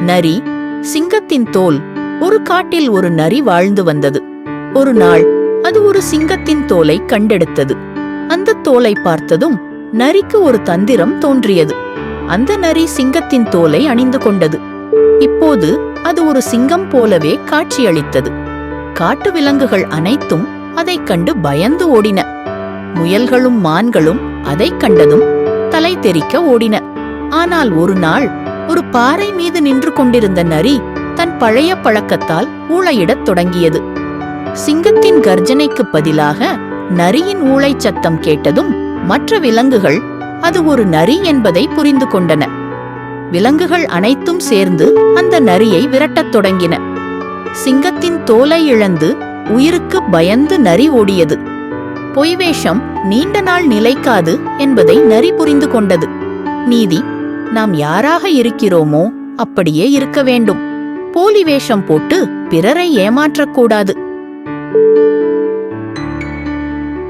நரி சிங்கத்தின் தோல் ஒரு காட்டில் ஒரு நரி வாழ்ந்து வந்தது. ஒரு நாள் அது ஒரு சிங்கத்தின் தோலை கண்டெடுத்தது. அந்த தோலை பார்த்ததும் நரிக்கு ஒரு தந்திரம் தோன்றியது. அந்த நரி சிங்கத்தின் தோலை அணிந்து கொண்டது. இப்போது அது ஒரு சிங்கம் போலவே காட்சியளித்தது. காட்டு விலங்குகள் அனைத்தும் அதைக் கண்டு பயந்து ஓடின. முயல்களும் மான்களும் அதைக் கண்டதும் தலை தெறிக்க ஓடின. ஆனால் ஒரு நாள் ஒரு பாறை மீது நின்று கொண்டிருந்த நரி தன் பழைய பழக்கத்தால் ஊளையிடத் தொடங்கியது. சிங்கத்தின் கர்ஜனைக்கு பதிலாக நரியின் ஊளைச் சத்தம் கேட்டதும் மற்ற விலங்குகள் அது ஒரு நரி என்பதை புரிந்து கொண்டன. விலங்குகள் அனைத்தும் சேர்ந்து அந்த நரியை விரட்டத் தொடங்கின. சிங்கத்தின் தோலை இழந்து உயிருக்கு பயந்து நரி ஓடியது. பொய்வேஷம் நீண்ட நாள் நிலைக்காது என்பதை நரி புரிந்து கொண்டது. நீதி நாம் யாராக இருக்கிறோமோ அப்படியே இருக்க வேண்டும். போலி வேஷம் போட்டு பிறரை ஏமாற்றக்கூடாது.